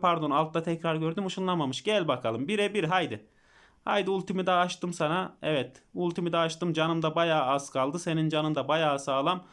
Pardon altta tekrar gördüm ışınlanmamış. Gel bakalım. Birebir haydi. Haydi ultimi de açtım sana. Evet. Ultimi de açtım. Canım da bayağı az kaldı. Senin canın da bayağı sağlam.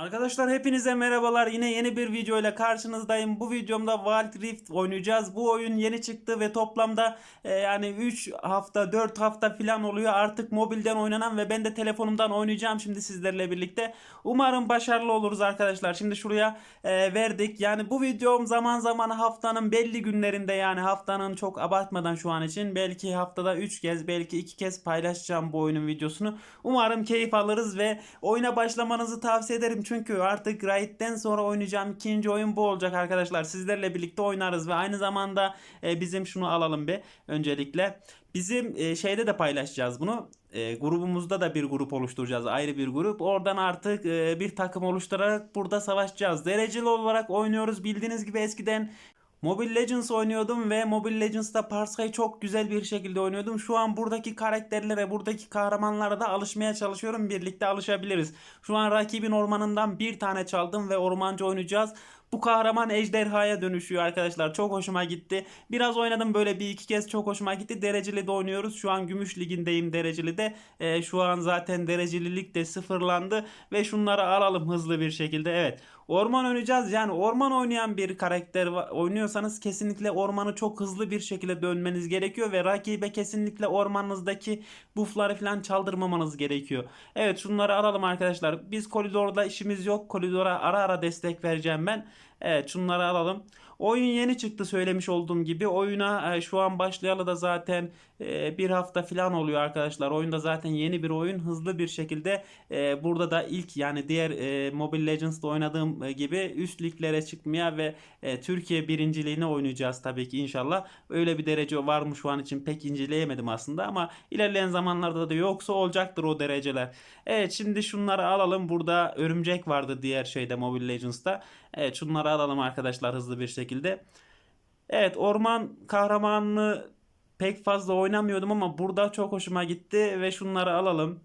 Arkadaşlar hepinize merhabalar. Yine yeni bir video ile karşınızdayım. Bu videomda Wild Rift oynayacağız. Bu oyun yeni çıktı ve toplamda e, yani 3 hafta 4 hafta falan oluyor. Artık mobilden oynanan ve ben de telefonumdan oynayacağım şimdi sizlerle birlikte. Umarım başarılı oluruz arkadaşlar. Şimdi şuraya e, verdik. Yani bu videom zaman zaman haftanın belli günlerinde yani haftanın çok abartmadan şu an için belki haftada 3 kez belki 2 kez paylaşacağım bu oyunun videosunu. Umarım keyif alırız ve oyuna başlamanızı tavsiye ederim. Çünkü artık Raid'den sonra oynayacağım ikinci oyun bu olacak arkadaşlar. Sizlerle birlikte oynarız ve aynı zamanda e, bizim şunu alalım bir öncelikle. Bizim e, şeyde de paylaşacağız bunu. E, grubumuzda da bir grup oluşturacağız. Ayrı bir grup. Oradan artık e, bir takım oluşturarak burada savaşacağız. Dereceli olarak oynuyoruz. Bildiğiniz gibi eskiden Mobile Legends oynuyordum ve Mobile Legends'ta Parska'yı çok güzel bir şekilde oynuyordum. Şu an buradaki karakterlere, buradaki kahramanlara da alışmaya çalışıyorum. Birlikte alışabiliriz. Şu an rakibin ormanından bir tane çaldım ve ormancı oynayacağız. Bu kahraman ejderhaya dönüşüyor arkadaşlar. Çok hoşuma gitti. Biraz oynadım böyle bir iki kez çok hoşuma gitti. Dereceli de oynuyoruz. Şu an gümüş ligindeyim dereceli de. Ee, şu an zaten derecelilik de sıfırlandı. Ve şunları alalım hızlı bir şekilde. Evet. Orman oynayacağız. Yani orman oynayan bir karakter oynuyorsanız kesinlikle ormanı çok hızlı bir şekilde dönmeniz gerekiyor. Ve rakibe kesinlikle ormanınızdaki buffları falan çaldırmamanız gerekiyor. Evet şunları alalım arkadaşlar. Biz koridorda işimiz yok. Koridora ara ara destek vereceğim ben. Evet şunları alalım. Oyun yeni çıktı söylemiş olduğum gibi. Oyuna e, şu an başlayalı da zaten e, bir hafta falan oluyor arkadaşlar. Oyunda zaten yeni bir oyun. Hızlı bir şekilde e, burada da ilk yani diğer Mobile Legends'da oynadığım gibi üst liglere çıkmaya ve Türkiye birinciliğini oynayacağız tabii ki inşallah. Öyle bir derece var mı şu an için pek inceleyemedim aslında ama ilerleyen zamanlarda da yoksa olacaktır o dereceler. Evet şimdi şunları alalım. Burada örümcek vardı diğer şeyde Mobile Legends'ta. Evet şunları alalım arkadaşlar hızlı bir şekilde. Evet orman kahramanını pek fazla oynamıyordum ama burada çok hoşuma gitti ve şunları alalım.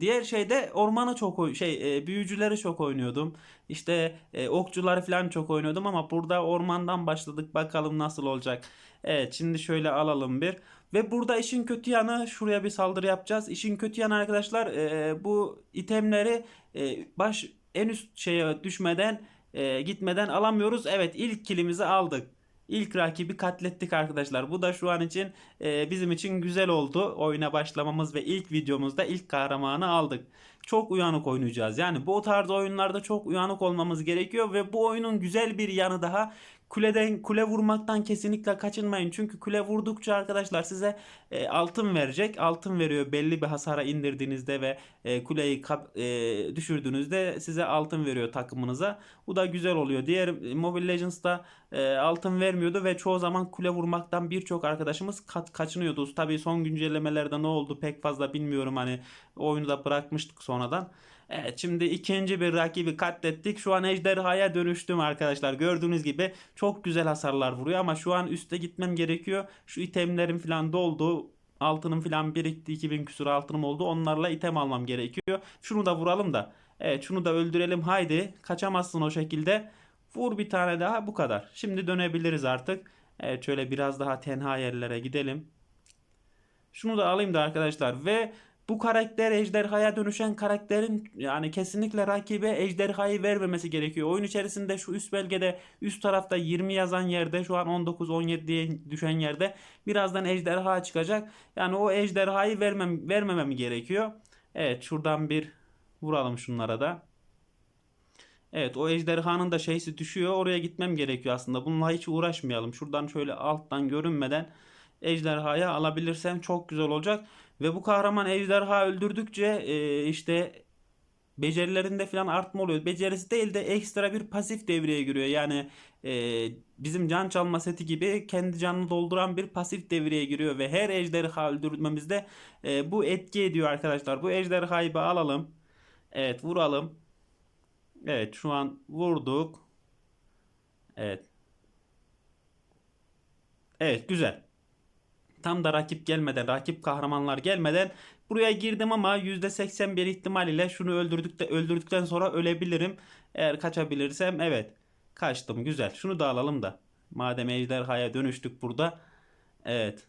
Diğer şeyde ormanı çok şey e, büyücüleri çok oynuyordum. İşte e, okçuları falan çok oynuyordum ama burada ormandan başladık. Bakalım nasıl olacak. Evet şimdi şöyle alalım bir. Ve burada işin kötü yanı şuraya bir saldırı yapacağız. İşin kötü yanı arkadaşlar e, bu itemleri e, baş en üst şeye düşmeden e, gitmeden alamıyoruz. Evet ilk kilimizi aldık. İlk rakibi katlettik arkadaşlar. Bu da şu an için e, bizim için güzel oldu. Oyuna başlamamız ve ilk videomuzda ilk kahramanı aldık. Çok uyanık oynayacağız. Yani bu tarz oyunlarda çok uyanık olmamız gerekiyor ve bu oyunun güzel bir yanı daha kuleden kule vurmaktan kesinlikle kaçınmayın. Çünkü kule vurdukça arkadaşlar size e, altın verecek. Altın veriyor belli bir hasara indirdiğinizde ve e, kuleyi kap- e, düşürdüğünüzde size altın veriyor takımınıza. Bu da güzel oluyor. Diğer e, Mobile Legends'ta e, altın vermiyordu ve çoğu zaman kule vurmaktan birçok arkadaşımız ka- kaçınıyordu. Tabii son güncellemelerde ne oldu pek fazla bilmiyorum. Hani oyunu da bırakmıştık sonradan. Evet şimdi ikinci bir rakibi katlettik. Şu an ejderhaya dönüştüm arkadaşlar. Gördüğünüz gibi çok güzel hasarlar vuruyor ama şu an üste gitmem gerekiyor. Şu itemlerim falan doldu. Altınım falan birikti. 2000 küsur altınım oldu. Onlarla item almam gerekiyor. Şunu da vuralım da. Evet şunu da öldürelim. Haydi. Kaçamazsın o şekilde. Vur bir tane daha bu kadar. Şimdi dönebiliriz artık. Evet şöyle biraz daha tenha yerlere gidelim. Şunu da alayım da arkadaşlar ve bu karakter ejderhaya dönüşen karakterin yani kesinlikle rakibe ejderhayı vermemesi gerekiyor. Oyun içerisinde şu üst belgede üst tarafta 20 yazan yerde şu an 19 17 diye düşen yerde birazdan ejderha çıkacak. Yani o ejderhayı vermem vermemem gerekiyor. Evet şuradan bir vuralım şunlara da. Evet o ejderhanın da şeysi düşüyor. Oraya gitmem gerekiyor aslında. Bununla hiç uğraşmayalım. Şuradan şöyle alttan görünmeden ejderhaya alabilirsem çok güzel olacak. Ve bu kahraman ejderha öldürdükçe e, işte becerilerinde falan artma oluyor. Becerisi değil de ekstra bir pasif devreye giriyor. Yani e, bizim can çalma seti gibi kendi canını dolduran bir pasif devreye giriyor. Ve her ejderha öldürmemizde e, bu etki ediyor arkadaşlar. Bu ejderhayı alalım. Evet vuralım. Evet şu an vurduk. Evet. Evet güzel. Tam da rakip gelmeden, rakip kahramanlar gelmeden Buraya girdim ama %81 ihtimal ile şunu öldürdük de, öldürdükten sonra ölebilirim. Eğer kaçabilirsem evet. Kaçtım güzel. Şunu da alalım da. Madem ejderhaya dönüştük burada. Evet.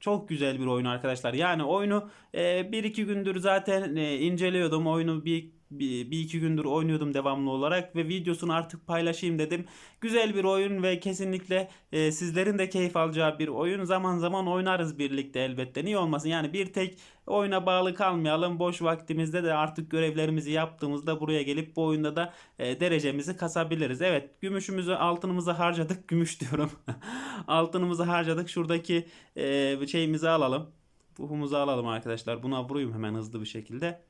Çok güzel bir oyun arkadaşlar. Yani oyunu e, bir iki gündür zaten e, inceliyordum. Oyunu bir, bir, bir iki gündür oynuyordum devamlı olarak ve videosunu artık paylaşayım dedim. Güzel bir oyun ve kesinlikle e, sizlerin de keyif alacağı bir oyun. Zaman zaman oynarız birlikte elbette. Niye olmasın? Yani bir tek oyuna bağlı kalmayalım. Boş vaktimizde de artık görevlerimizi yaptığımızda buraya gelip bu oyunda da e, derecemizi kasabiliriz. Evet, gümüşümüzü, altınımızı harcadık. Gümüş diyorum. Altınımızı harcadık. Şuradaki e, şeyimizi alalım. Buhumuzu alalım arkadaşlar. Buna vurayım hemen hızlı bir şekilde.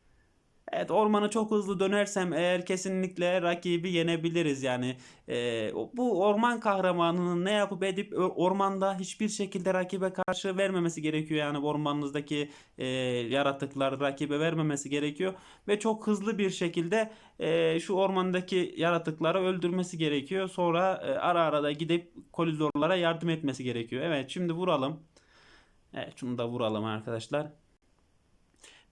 Evet ormanı çok hızlı dönersem eğer kesinlikle rakibi yenebiliriz yani. E, bu orman kahramanının ne yapıp edip ormanda hiçbir şekilde rakibe karşı vermemesi gerekiyor. Yani ormanınızdaki e, yaratıklar rakibe vermemesi gerekiyor. Ve çok hızlı bir şekilde e, şu ormandaki yaratıkları öldürmesi gerekiyor. Sonra e, ara ara da gidip koridorlara yardım etmesi gerekiyor. Evet şimdi vuralım. Evet şunu da vuralım arkadaşlar.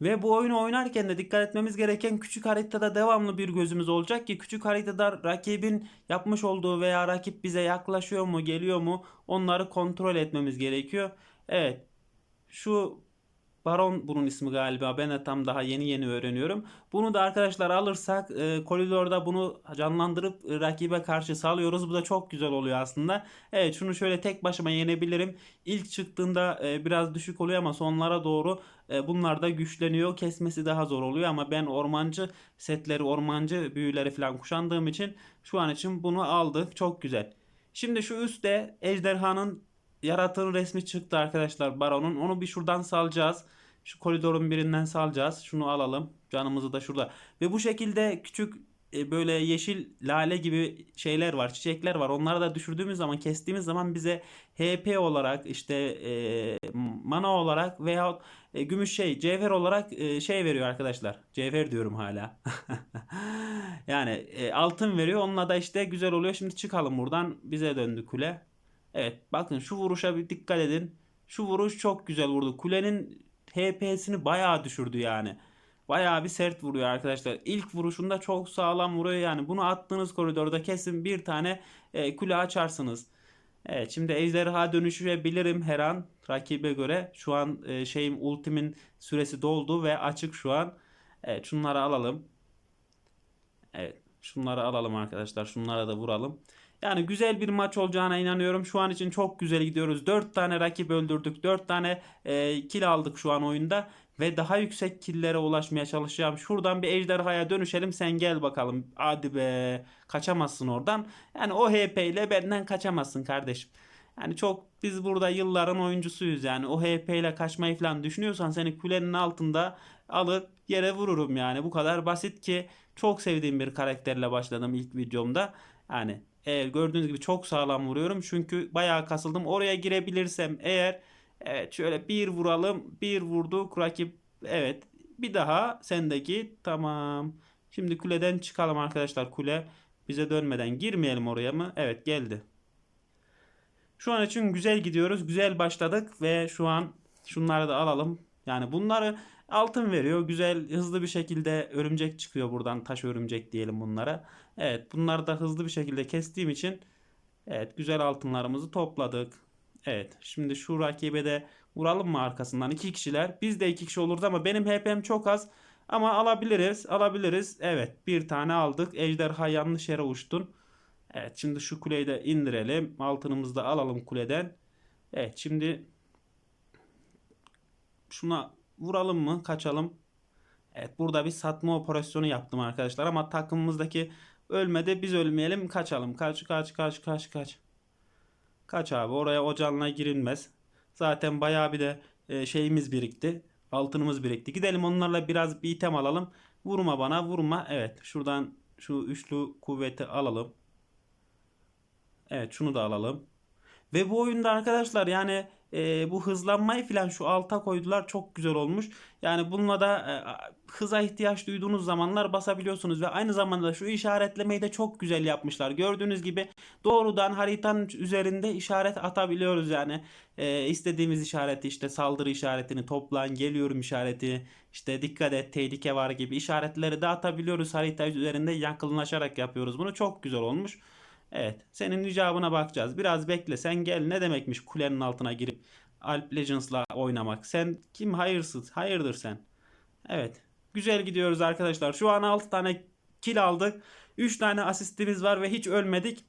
Ve bu oyunu oynarken de dikkat etmemiz gereken küçük haritada devamlı bir gözümüz olacak ki küçük haritada rakibin yapmış olduğu veya rakip bize yaklaşıyor mu, geliyor mu onları kontrol etmemiz gerekiyor. Evet. Şu Baron bunun ismi galiba. Ben de tam daha yeni yeni öğreniyorum. Bunu da arkadaşlar alırsak e, koridorda bunu canlandırıp rakibe karşı salıyoruz. Bu da çok güzel oluyor aslında. Evet şunu şöyle tek başıma yenebilirim. İlk çıktığında e, biraz düşük oluyor ama sonlara doğru bunlar da güçleniyor. Kesmesi daha zor oluyor ama ben ormancı setleri, ormancı büyüleri falan kuşandığım için şu an için bunu aldık. Çok güzel. Şimdi şu üstte ejderhanın yaratığın resmi çıktı arkadaşlar Baron'un. Onu bir şuradan salacağız. Şu koridorun birinden salacağız. Şunu alalım. Canımızı da şurada. Ve bu şekilde küçük e, böyle yeşil lale gibi şeyler var, çiçekler var. Onları da düşürdüğümüz zaman, kestiğimiz zaman bize HP olarak işte e, mana olarak veya e, gümüş şey, cevher olarak e, şey veriyor arkadaşlar. Cevher diyorum hala. Yani e, altın veriyor. Onunla da işte güzel oluyor. Şimdi çıkalım buradan. Bize döndü kule. Evet bakın şu vuruşa bir dikkat edin. Şu vuruş çok güzel vurdu. Kulenin HP'sini bayağı düşürdü yani. Bayağı bir sert vuruyor arkadaşlar. İlk vuruşunda çok sağlam vuruyor yani. Bunu attığınız koridorda kesin bir tane e, kule açarsınız. Evet şimdi ejderha dönüşebilirim her an rakibe göre. Şu an e, şeyim ultimin süresi doldu ve açık şu an. Evet şunları alalım. Evet şunları alalım arkadaşlar. Şunlara da vuralım. Yani güzel bir maç olacağına inanıyorum. Şu an için çok güzel gidiyoruz. 4 tane rakip öldürdük. 4 tane e, kill aldık şu an oyunda. Ve daha yüksek killere ulaşmaya çalışacağım. Şuradan bir ejderhaya dönüşelim. Sen gel bakalım. Hadi be. Kaçamazsın oradan. Yani o HP ile benden kaçamazsın kardeşim. Yani çok biz burada yılların oyuncusuyuz yani. O HP ile kaçmayı falan düşünüyorsan seni kulenin altında alıp yere vururum yani. Bu kadar basit ki çok sevdiğim bir karakterle başladım ilk videomda. Yani eğer gördüğünüz gibi çok sağlam vuruyorum. Çünkü bayağı kasıldım. Oraya girebilirsem eğer evet şöyle bir vuralım. Bir vurduk rakip. Evet. Bir daha sendeki tamam. Şimdi kuleden çıkalım arkadaşlar. Kule bize dönmeden girmeyelim oraya mı? Evet geldi. Şu an için güzel gidiyoruz. Güzel başladık ve şu an şunları da alalım. Yani bunları altın veriyor. Güzel hızlı bir şekilde örümcek çıkıyor buradan. Taş örümcek diyelim bunlara. Evet bunları da hızlı bir şekilde kestiğim için evet güzel altınlarımızı topladık. Evet şimdi şu rakibe de vuralım mı arkasından? iki kişiler. Biz de iki kişi olurdu ama benim HP'm çok az. Ama alabiliriz. Alabiliriz. Evet bir tane aldık. Ejderha yanlış yere uçtun. Evet şimdi şu kuleyi de indirelim. Altınımızı da alalım kuleden. Evet şimdi şuna vuralım mı? Kaçalım. Evet burada bir satma operasyonu yaptım arkadaşlar ama takımımızdaki ölmedi. Biz ölmeyelim. Kaçalım. Kaç kaç kaç kaç kaç. Kaç abi oraya o girilmez. Zaten bayağı bir de e, şeyimiz birikti. Altınımız birikti. Gidelim onlarla biraz bir item alalım. Vurma bana vurma. Evet şuradan şu üçlü kuvveti alalım. Evet şunu da alalım. Ve bu oyunda arkadaşlar yani e, bu hızlanmayı falan şu alta koydular. Çok güzel olmuş. Yani bununla da e, hıza ihtiyaç duyduğunuz zamanlar basabiliyorsunuz ve aynı zamanda şu işaretlemeyi de çok güzel yapmışlar. Gördüğünüz gibi doğrudan haritanın üzerinde işaret atabiliyoruz yani. E, istediğimiz işareti işte saldırı işaretini toplan, geliyorum işareti, işte dikkat et tehlike var gibi işaretleri de atabiliyoruz harita üzerinde yakınlaşarak yapıyoruz. Bunu çok güzel olmuş. Evet, senin icabına bakacağız. Biraz bekle. Sen gel. Ne demekmiş kulenin altına girip Alp Legends'la oynamak? Sen kim hayırsız? Hayırdır sen? Evet. Güzel gidiyoruz arkadaşlar. Şu an 6 tane kill aldık. 3 tane asistimiz var ve hiç ölmedik.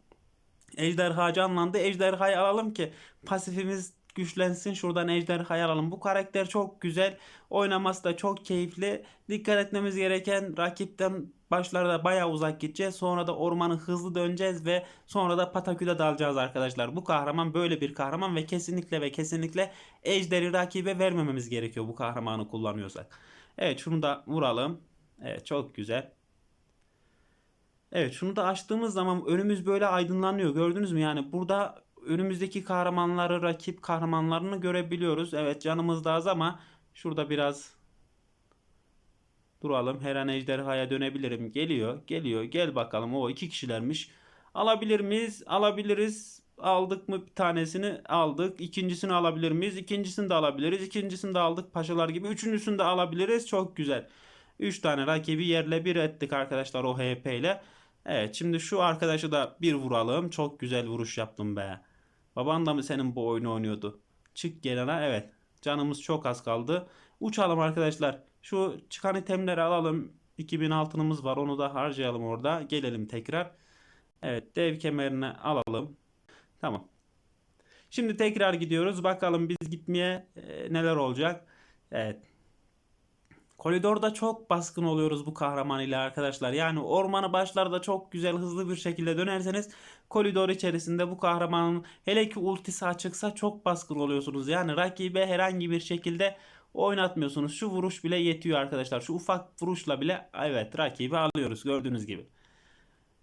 Ejderha canlandı. Ejderhayı alalım ki pasifimiz güçlensin. Şuradan ejderhayı alalım. Bu karakter çok güzel. Oynaması da çok keyifli. Dikkat etmemiz gereken rakipten başlarda bayağı uzak gideceğiz. Sonra da ormanı hızlı döneceğiz ve sonra da Patakü'de dalacağız arkadaşlar. Bu kahraman böyle bir kahraman ve kesinlikle ve kesinlikle ejderi rakibe vermememiz gerekiyor bu kahramanı kullanıyorsak. Evet şunu da vuralım. Evet çok güzel. Evet şunu da açtığımız zaman önümüz böyle aydınlanıyor. Gördünüz mü? Yani burada önümüzdeki kahramanları, rakip kahramanlarını görebiliyoruz. Evet canımız da az ama şurada biraz duralım. Her an ejderhaya dönebilirim. Geliyor, geliyor. Gel bakalım. O iki kişilermiş. Alabilir miyiz? Alabiliriz. Aldık mı bir tanesini? Aldık. İkincisini alabilir miyiz? İkincisini de alabiliriz. İkincisini de aldık paşalar gibi. Üçüncüsünü de alabiliriz. Çok güzel. Üç tane rakibi yerle bir ettik arkadaşlar o HP ile. Evet şimdi şu arkadaşı da bir vuralım. Çok güzel vuruş yaptım be. Baban da mı senin bu oyunu oynuyordu? Çık gelene evet. Canımız çok az kaldı. Uçalım arkadaşlar. Şu çıkan itemleri alalım. 2000 altınımız var. Onu da harcayalım orada. Gelelim tekrar. Evet dev kemerini alalım. Tamam. Şimdi tekrar gidiyoruz. Bakalım biz gitmeye e, neler olacak. Evet. Koridorda çok baskın oluyoruz bu kahraman ile arkadaşlar. Yani ormanı başlarda çok güzel hızlı bir şekilde dönerseniz koridor içerisinde bu kahramanın hele ki ultisi açıksa çok baskın oluyorsunuz. Yani rakibe herhangi bir şekilde oynatmıyorsunuz. Şu vuruş bile yetiyor arkadaşlar. Şu ufak vuruşla bile evet rakibi alıyoruz gördüğünüz gibi.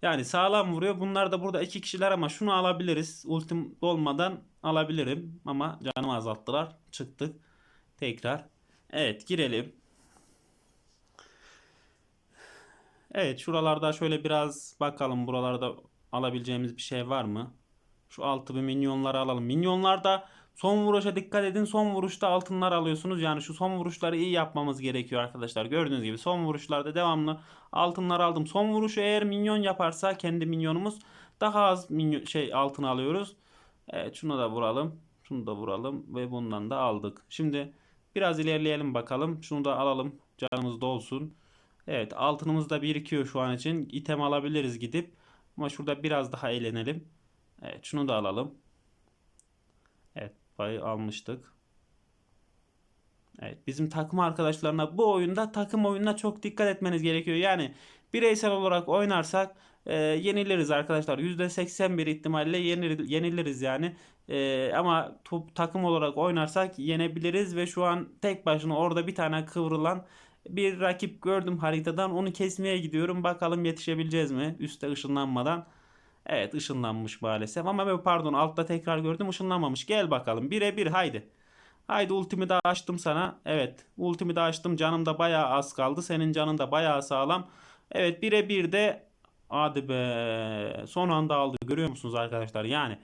Yani sağlam vuruyor. Bunlar da burada iki kişiler ama şunu alabiliriz. Ultim dolmadan alabilirim ama canımı azalttılar. Çıktık. Tekrar. Evet girelim. Evet şuralarda şöyle biraz bakalım buralarda alabileceğimiz bir şey var mı? Şu altı bir minyonları alalım. Minyonlarda son vuruşa dikkat edin. Son vuruşta altınlar alıyorsunuz. Yani şu son vuruşları iyi yapmamız gerekiyor arkadaşlar. Gördüğünüz gibi son vuruşlarda devamlı altınlar aldım. Son vuruşu eğer minyon yaparsa kendi minyonumuz daha az minyon, şey altın alıyoruz. Evet şunu da vuralım. Şunu da vuralım ve bundan da aldık. Şimdi biraz ilerleyelim bakalım. Şunu da alalım. Canımız dolsun. Evet altınımız da birikiyor şu an için. İtem alabiliriz gidip. Ama şurada biraz daha eğlenelim. Evet şunu da alalım. Evet payı almıştık. Evet bizim takım arkadaşlarına bu oyunda takım oyununa çok dikkat etmeniz gerekiyor. Yani bireysel olarak oynarsak e, yeniliriz arkadaşlar. %81 ihtimalle yenir, yeniliriz yani. E, ama top, takım olarak oynarsak yenebiliriz ve şu an tek başına orada bir tane kıvrılan bir rakip gördüm haritadan. Onu kesmeye gidiyorum. Bakalım yetişebileceğiz mi? Üste ışınlanmadan. Evet ışınlanmış maalesef. Ama ben pardon altta tekrar gördüm ışınlanmamış. Gel bakalım. Bire bir haydi. Haydi ultimi de açtım sana. Evet ultimi de açtım. Canım da bayağı az kaldı. Senin canın da bayağı sağlam. Evet bire bir de hadi be son anda aldı. Görüyor musunuz arkadaşlar? Yani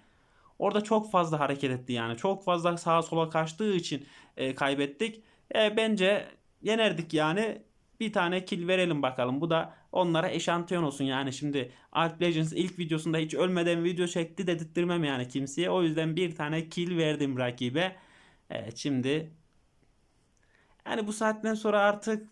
orada çok fazla hareket etti yani. Çok fazla sağa sola kaçtığı için e, kaybettik. E, bence yenerdik yani. Bir tane kill verelim bakalım. Bu da onlara eşantiyon olsun yani. Şimdi Ark Legends ilk videosunda hiç ölmeden video çekti dedirtmem yani kimseye. O yüzden bir tane kill verdim rakibe. Evet şimdi yani bu saatten sonra artık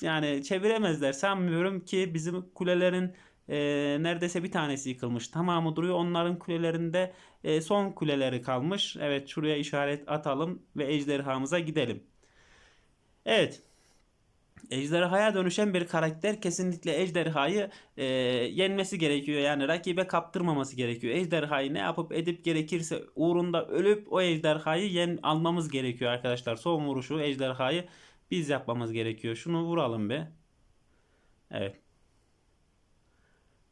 yani çeviremezler. Sanmıyorum ki bizim kulelerin e, neredeyse bir tanesi yıkılmış. Tamamı duruyor. Onların kulelerinde e, son kuleleri kalmış. Evet şuraya işaret atalım ve ejderhamıza gidelim. Evet. Ejderhaya dönüşen bir karakter kesinlikle ejderhayı e, yenmesi gerekiyor. Yani rakibe kaptırmaması gerekiyor. Ejderhayı ne yapıp edip gerekirse uğrunda ölüp o ejderhayı yen almamız gerekiyor arkadaşlar. Son vuruşu ejderhayı biz yapmamız gerekiyor. Şunu vuralım be. Evet.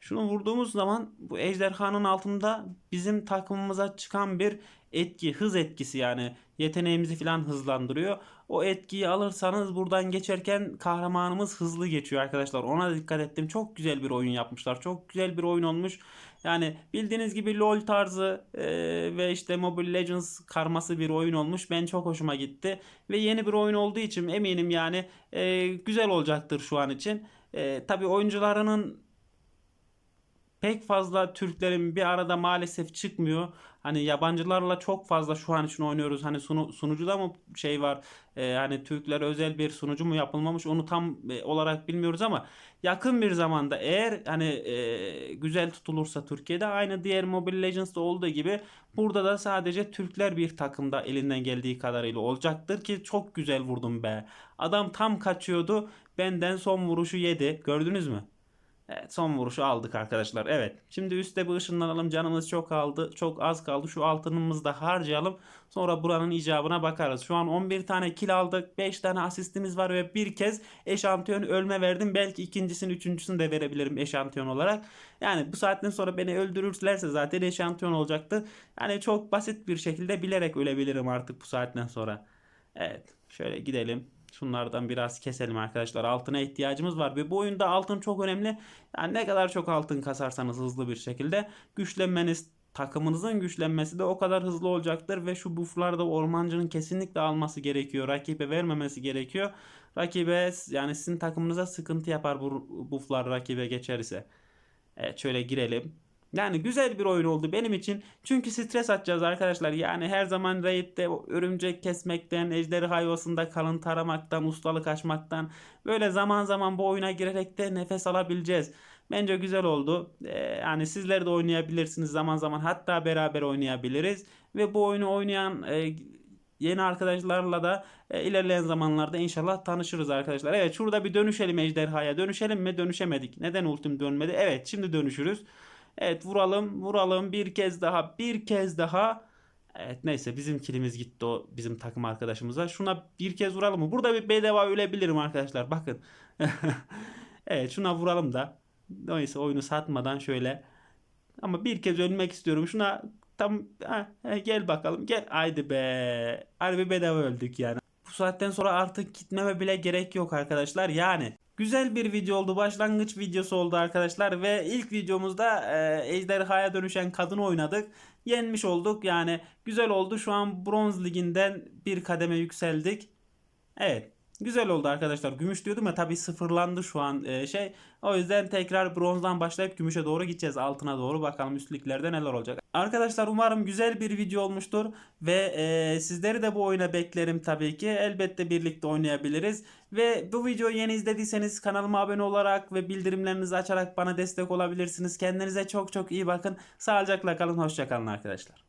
Şunu vurduğumuz zaman bu ejderhanın altında bizim takımımıza çıkan bir etki, hız etkisi yani yeteneğimizi falan hızlandırıyor. O etkiyi alırsanız buradan geçerken kahramanımız hızlı geçiyor arkadaşlar. Ona dikkat ettim. Çok güzel bir oyun yapmışlar. Çok güzel bir oyun olmuş. Yani bildiğiniz gibi LoL tarzı e, ve işte Mobile Legends karması bir oyun olmuş. Ben çok hoşuma gitti. Ve yeni bir oyun olduğu için eminim yani e, güzel olacaktır şu an için. E, tabii oyuncularının pek fazla Türklerin bir arada maalesef çıkmıyor. Hani yabancılarla çok fazla şu an için oynuyoruz. Hani sunu, sunucuda mı şey var? e, hani Türklere özel bir sunucu mu yapılmamış onu tam e, olarak bilmiyoruz ama yakın bir zamanda eğer hani e, güzel tutulursa Türkiye'de aynı diğer Mobile Legends'da olduğu gibi burada da sadece Türkler bir takımda elinden geldiği kadarıyla olacaktır ki çok güzel vurdum be. Adam tam kaçıyordu. Benden son vuruşu yedi. Gördünüz mü? Evet son vuruşu aldık arkadaşlar. Evet. Şimdi üstte bir ışınlanalım. Canımız çok kaldı. Çok az kaldı. Şu altınımızı da harcayalım. Sonra buranın icabına bakarız. Şu an 11 tane kill aldık. 5 tane asistimiz var ve bir kez eşantiyon ölme verdim. Belki ikincisini üçüncüsünü de verebilirim eşantiyon olarak. Yani bu saatten sonra beni öldürürlerse zaten eşantiyon olacaktı. Yani çok basit bir şekilde bilerek ölebilirim artık bu saatten sonra. Evet. Şöyle gidelim. Şunlardan biraz keselim arkadaşlar. Altına ihtiyacımız var ve bu oyunda altın çok önemli. Yani ne kadar çok altın kasarsanız hızlı bir şekilde güçlenmeniz takımınızın güçlenmesi de o kadar hızlı olacaktır ve şu bufflarda ormancının kesinlikle alması gerekiyor. Rakibe vermemesi gerekiyor. Rakibe yani sizin takımınıza sıkıntı yapar bu bufflar rakibe geçerse. Evet şöyle girelim. Yani güzel bir oyun oldu benim için. Çünkü stres atacağız arkadaşlar. Yani her zaman raid'de örümcek kesmekten, ejderha yuvasında kalın taramaktan, ustalık açmaktan böyle zaman zaman bu oyuna girerek de nefes alabileceğiz. Bence güzel oldu. Ee, yani sizler de oynayabilirsiniz zaman zaman. Hatta beraber oynayabiliriz. Ve bu oyunu oynayan e, yeni arkadaşlarla da e, ilerleyen zamanlarda inşallah tanışırız arkadaşlar. Evet şurada bir dönüşelim ejderhaya. Dönüşelim mi? Dönüşemedik. Neden ultim dönmedi? Evet şimdi dönüşürüz. Evet vuralım vuralım bir kez daha bir kez daha. Evet neyse bizim kilimiz gitti o bizim takım arkadaşımıza. Şuna bir kez vuralım mı? Burada bir bedava ölebilirim arkadaşlar bakın. evet şuna vuralım da. Neyse oyunu satmadan şöyle. Ama bir kez ölmek istiyorum. Şuna tam ha, gel bakalım gel. Haydi be. Harbi bedava öldük yani. Bu saatten sonra artık gitmeme bile gerek yok arkadaşlar. Yani Güzel bir video oldu. Başlangıç videosu oldu arkadaşlar. Ve ilk videomuzda e, ejderhaya dönüşen kadını oynadık. Yenmiş olduk. Yani güzel oldu. Şu an bronz liginden bir kademe yükseldik. Evet. Güzel oldu arkadaşlar. Gümüş diyordum ya tabii sıfırlandı şu an e, şey. O yüzden tekrar bronzdan başlayıp gümüşe doğru gideceğiz. Altına doğru bakalım üstlüklerde neler olacak. Arkadaşlar umarım güzel bir video olmuştur. Ve e, sizleri de bu oyuna beklerim tabii ki. Elbette birlikte oynayabiliriz. Ve bu videoyu yeni izlediyseniz kanalıma abone olarak ve bildirimlerinizi açarak bana destek olabilirsiniz. Kendinize çok çok iyi bakın. Sağlıcakla kalın. Hoşçakalın arkadaşlar.